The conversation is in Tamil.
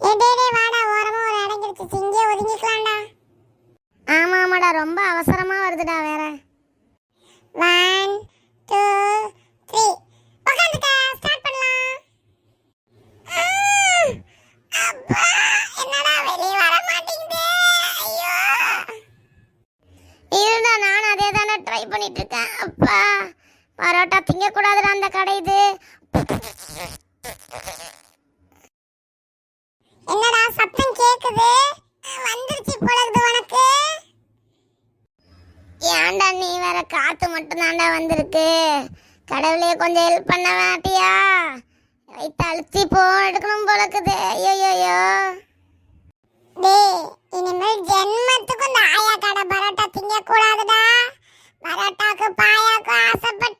எடேடே வாடா ஓரமா ஒரு இடம் கிடைச்சிச்சு. இங்கே ஒதுங்கிக்கலாம்டா. ஆமா ஆமாடா. ரொம்ப அவசரமா வருதுடா வேற. ஒன் டூ த்ரீ உட்காந்துக்க ஸ்டார்ட் பண்ணலாம். ஆ, அப்பா என்னடா வெளியே வர மாட்டேங்குது? ஐயோ. இருடா நான் அதே தானே ட்ரை பண்ணிட்டு இருக்கேன். அப்பா பரோட்டா திங்க கூடாதுடா அந்த கடை இது என்னடா சத்தம் வந்துருச்சு உனக்கு. ஏன்டா நீ வேற காத்து மட்டும் தாண்டா வந்திருக்கு. கடவுளே கொஞ்சம் ஹெல்ப் பண்ண மாட்டியா வயிற்று அழுத்தி போ எடுக்கணும் போலக்குது ஐயோயோயோ டேய் இனிமேல் ஜென்மத்துக்கு இந்த ஆயா கடை பரோட்டா திங்க கூடாதுடா பரோட்டாக்கு பாயாக்கு ஆசைப்பட்டு